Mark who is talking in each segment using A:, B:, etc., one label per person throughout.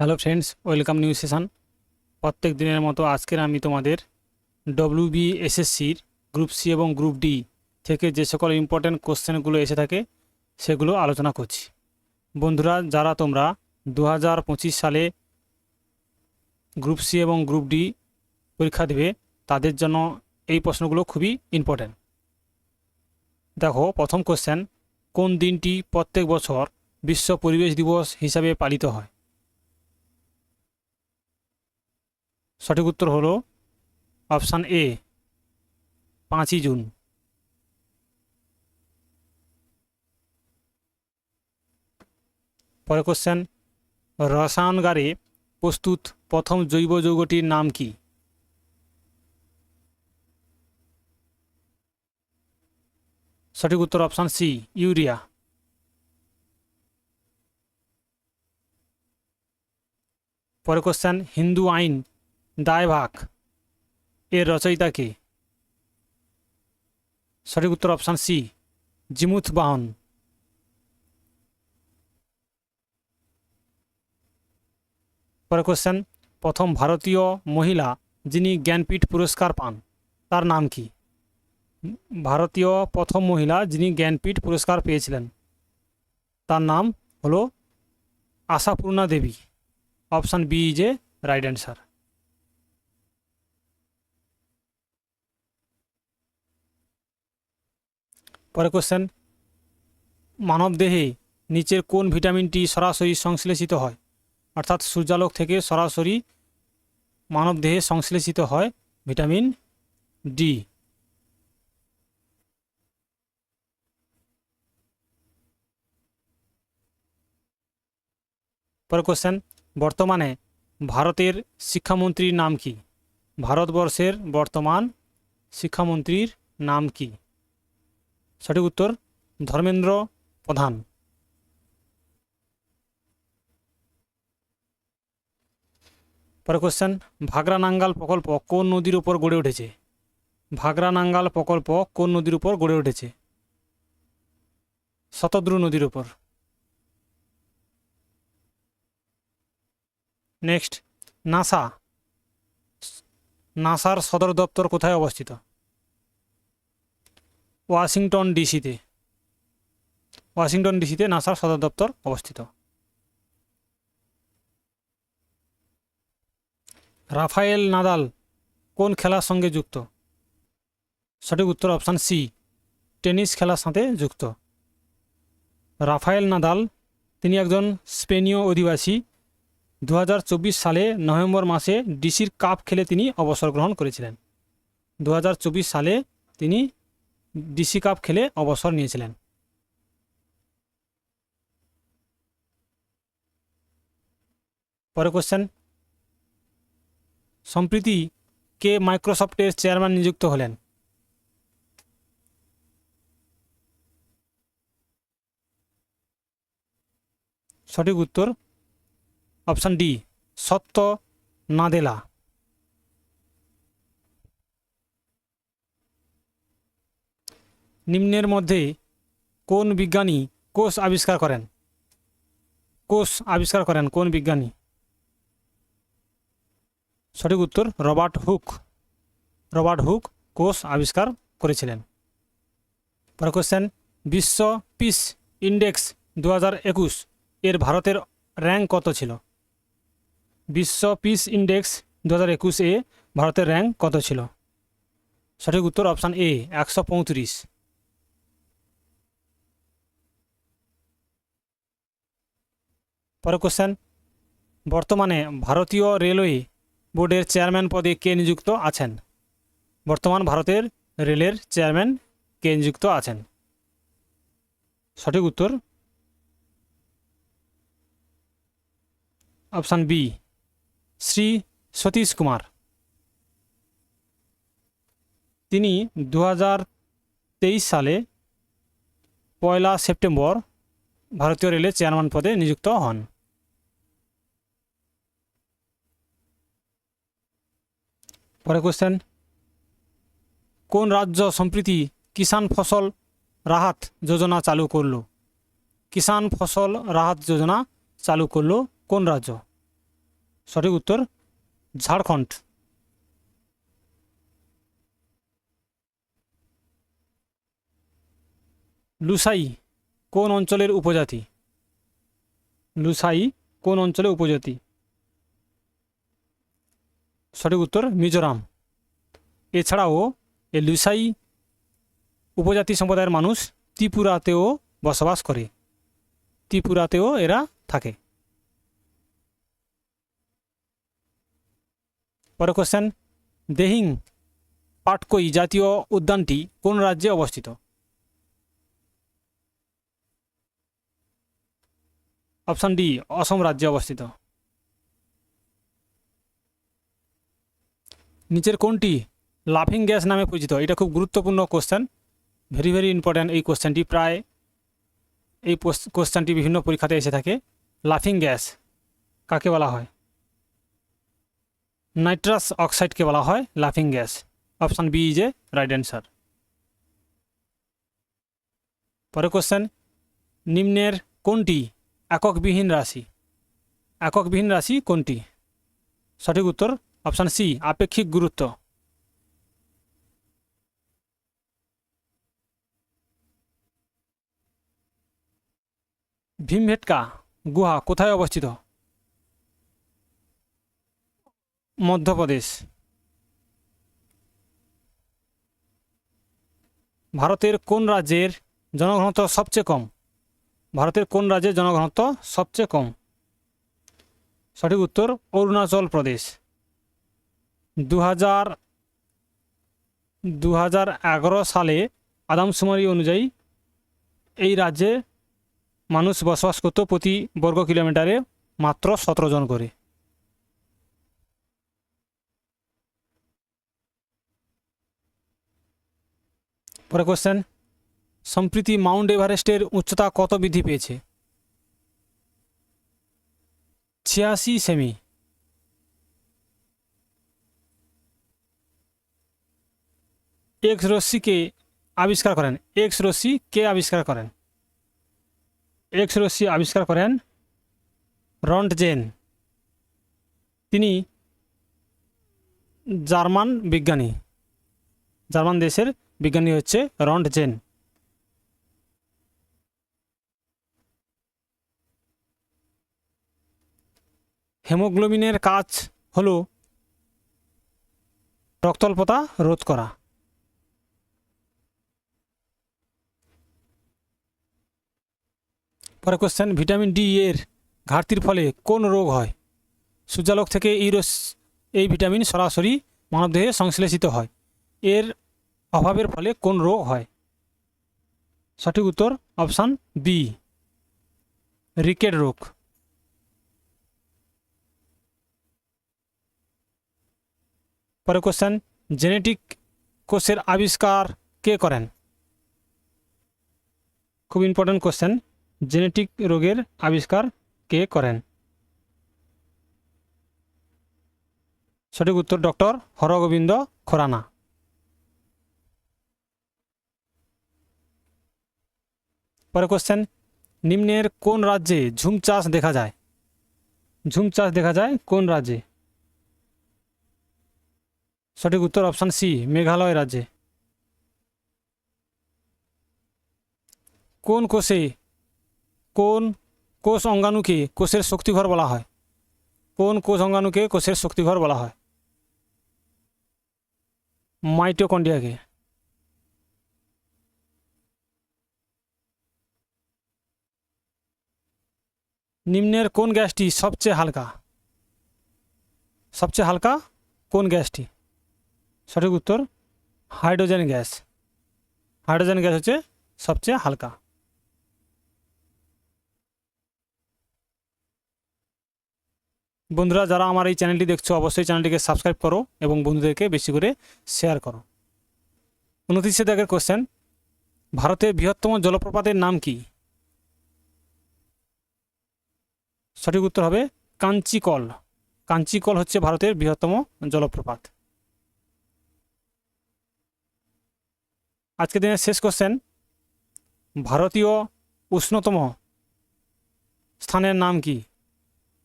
A: Hello friends, welcome new session. প্রত্যেক দিনের মতো আজকের আমি তোমাদের ডব্লিউ এসএসসির গ্রুপ সি এবং গ্রুপ ডি থেকে যে সকল ইম্পর্ট্যান্ট কোশ্চেনগুলো এসে থাকে, সেগুলো আলোচনা করছি। বন্ধুরা, যারা তোমরা দু হাজার পঁচিশ সালে গ্রুপ সি এবং গ্রুপ ডি পরীক্ষা দেবে, তাদের জন্য এই প্রশ্নগুলো খুবই ইম্পর্ট্যান্ট দেখো, প্রথম কোশ্চেন কোন দিনটি প্রত্যেক বছর বিশ্ব পরিবেশ দিবস হিসাবে পালিত হয়? সঠিক উত্তর হলো অপশান এ, পাঁচই জুন। পরে কোশ্চেন রসায়নগারে প্রস্তুত প্রথম জৈব যৌগটির নাম কি? সঠিক উত্তর অপশান সি, ইউরিয়া। পরে কোশ্চেন হিন্দু আইন দায়ভাগ। এর রচয়িতা কে? সঠিক উত্তর অপশান সি জিমুথ বাহন। পরে কোশ্চেন প্রথম ভারতীয় মহিলা যিনি জ্ঞানপীঠ পুরস্কার পান, তার নাম কি? ভারতীয় প্রথম মহিলা যিনি জ্ঞানপীঠ পুরস্কার পেয়েছিলেন, তার নাম হলো Ashapurna Devi. Option B is a right answer. পরে কোশ্চেন মানবদেহে নিচের কোন ভিটামিনটি সরাসরি সংশ্লেষিত হয়? অর্থাৎ সূর্যালোক থেকে সরাসরি মানবদেহে সংশ্লেষিত হয় ভিটামিন ডি। পরে কোশ্চেন বর্তমানে ভারতের শিক্ষামন্ত্রীর নাম কি? ভারতবর্ষের বর্তমান শিক্ষামন্ত্রীর নাম কি? সঠিক উত্তর ধর্মেন্দ্র প্রধান। পরে কোশ্চেন ভাগরা নাঙ্গাল প্রকল্প কোন নদীর উপর গড়ে উঠেছে? ভাগরা নাঙ্গাল প্রকল্প কোন নদীর উপর গড়ে উঠেছে? শতদ্রু নদীর উপর। Next NASA. নাসার সদর দপ্তর কোথায় অবস্থিত? ওয়াশিংটন ডিসিতে। ওয়াশিংটন ডিসিতে নাসার সদর দপ্তর অবস্থিত। রাফায়েল নাদাল কোন খেলার সঙ্গে যুক্ত? সঠিক উত্তর অপশান সি, টেনিস খেলার সাথে যুক্ত। রাফায়েল নাদাল, তিনি একজন স্পেনীয় অধিবাসী। দু হাজার চব্বিশ সালে নভেম্বর মাসে ডিসির কাপ খেলে তিনি অবসর গ্রহণ করেছিলেন। দু হাজার চব্বিশ সালে তিনি ডিসি কাপ খেলে অবসর নিয়েছিলেন। পরে কোশ্চেন সম্প্রীতি কে মাইক্রোসফটের চেয়ারম্যান নিযুক্ত হলেন? সঠিক উত্তর অপশান ডি সত্য নাদেলা। নিম্নের মধ্যে কোন বিজ্ঞানী কোষ আবিষ্কার করেন? কোষ আবিষ্কার করেন কোন বিজ্ঞানী? সঠিক উত্তর রবার্ট হুক। রবার্ট হুক কোষ আবিষ্কার করেছিলেন। পরে কোশ্চেন বিশ্ব পিস ইন্ডেক্স দু এর ভারতের র্যাঙ্ক কত ছিল? বিশ্ব পিস ইন্ডেক্স দু হাজার একুশ এ ভারতের র্যাঙ্ক কত ছিল? সঠিক উত্তর অপশান এ, একশো পঁয়ত্রিশ। পরে কোশ্চেন বর্তমানে ভারতীয় রেলওয়ে বোর্ডের চেয়ারম্যান পদে কে নিযুক্ত আছেন? বর্তমান ভারতের রেলের চেয়ারম্যান কে নিযুক্ত আছেন? সঠিক উত্তর? Option B, Shri Satish Kumar. তিনি দু হাজার তেইশ সালে পয়লা সেপ্টেম্বর ভারতীয় রেলের চেয়ারম্যান পদে নিযুক্ত হন। পরে কোশ্চেন কোন রাজ্য সম্প্রীতি কিষাণ ফসল রাহাত যোজনা চালু করল? কিষাণ ফসল রাহাত যোজনা চালু করল কোন রাজ্য? সঠিক উত্তর, ঝাড়খণ্ড। লুসাই কোন অঞ্চলের উপজাতি? লুসাই কোন অঞ্চলের উপজাতি? সঠিক উত্তর, মিজোরাম। এছাড়াও এই লুসাই উপজাতি সম্প্রদায়ের মানুষ ত্রিপুরাতেও বসবাস করে। ত্রিপুরাতেও এরা থাকে। পরে কোশ্চেন দেহিং পাটকই জাতীয় উদ্যানটি কোন রাজ্যে অবস্থিত? অপশান ডি, অসম রাজ্যে অবস্থিত। নিচের কোনটি? লাফিং গ্যাস নামে পরিচিত। এটা খুব গুরুত্বপূর্ণ কোশ্চেন ভেরি ভেরি ইম্পর্ট্যান্ট এই কোশ্চেনটি প্রায় এই কোশ্চেনটি বিভিন্ন পরীক্ষাতে এসে থাকে। লাফিং গ্যাস কাকে বলা হয়? নাইট্রাস অক্সাইডকে বলা হয় লাফিং gas option B is a right answer পরে কোশ্চেন নিম্নের কোনটি এককবিহীন রাশি? এককবিহীন রাশি কোনটি? সঠিক উত্তর অপশান সি, আপেক্ষিক গুরুত্ব। ভীমভেটকা, গুহা কোথায় অবস্থিত? মধ্যপ্রদেশ। ভারতের কোন রাজ্যের জনঘনত্ব সবচেয়ে কম? ভারতের কোন রাজ্যের জনঘনত্ব সবচেয়ে কম? সঠিক উত্তর অরুণাচল প্রদেশ। দু হাজার দু হাজার এগারো সালে আদামশুমারি অনুযায়ী এই রাজ্যে মানুষ বসবাস করত প্রতি বর্গ কিলোমিটারে মাত্র সতেরো জন করে। পরে কোশ্চেন সম্প্রতি মাউন্ট এভারেস্টের উচ্চতা কত বৃদ্ধি পেয়েছে? ছিয়াশি সেমি। এক্স রশ্মিকে আবিষ্কার করেন? এক্স রশ্মি কে আবিষ্কার করেন? এক্স রশ্মি আবিষ্কার করেন রন্টজেন। তিনি জার্মান বিজ্ঞানী। জার্মান দেশের বিজ্ঞানী হচ্ছে রন্টজেন। হেমোগ্লোবিনের কাজ হলো রক্তল্পতা রোধ করা। পরে কোশ্চেন ভিটামিন ডি এর ঘাটতির ফলে কোন রোগ হয়? সূর্যালোক থেকে এই এই ভিটামিন সরাসরি মানবদেহে সংশ্লেষিত হয়। এর অভাবের ফলে কোন রোগ হয়? সঠিক উত্তর অপশান বি রিকেট রোগ। পরে কোশ্চেন জেনেটিক কোষের আবিষ্কার কে করেন? খুব ইম্পর্ট্যান্ট কোশ্চেন জেনেটিক রোগের আবিষ্কার কে করেন? সঠিক উত্তর ডক্টর হরগোবিন্দ খোরানা। পরে কোশ্চেন নিম্নের কোন রাজ্যে ঝুম চাষ দেখা যায়? ঝুম চাষ দেখা যায় কোন রাজ্যে? সঠিক উত্তর অপশান সি মেঘালয় রাজ্যে। কোন কোষে কোন কোষ অঙ্গাণুকে কোষের শক্তিঘর বলা হয়? কোন কোষ অঙ্গাণুকে কোষের শক্তিঘর বলা হয়? মাইটোকন্ডিয়াকে নিম্নের কোন গ্যাসটি সবচেয়ে হালকা? সবচেয়ে হালকা কোন গ্যাসটি? সঠিক উত্তর, হাইড্রোজেন গ্যাস। হাইড্রোজেন গ্যাস হচ্ছে সবচেয়ে হালকা। বন্ধুরা, যারা আমার এই চ্যানেলটি দেখছ, অবশ্যই চ্যানেলটিকে সাবস্ক্রাইব করো এবং বন্ধুদেরকে বেশি করে শেয়ার করো। উনত্রিশে দাগের কোশ্চেন ভারতের বৃহত্তম জলপ্রপাতের নাম কি? সঠিক উত্তর হবে কাঞ্চিকল। কাঞ্চিকল হচ্ছে ভারতের বৃহত্তম জলপ্রপাত। আজকের দিনের শেষ কোশ্চেন ভারতীয় উষ্ণতম স্থানের নাম কি?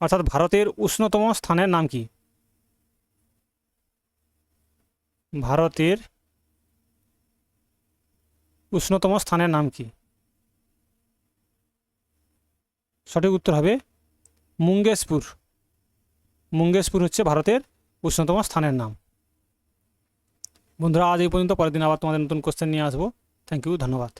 A: অর্থাৎ ভারতের উষ্ণতম স্থানের নাম কি? ভারতের উষ্ণতম স্থানের নাম কি? সঠিক উত্তর হবে মুঙ্গেশপুর। মুঙ্গেশপুর হচ্ছে ভারতের উষ্ণতম স্থানের নাম। বন্ধুরা, আজ এই পর্যন্ত, পরের দিন আবার তোমাদের নতুন কোশ্চেন নিয়ে আসব। থ্যাংক ইউ ধন্যবাদ।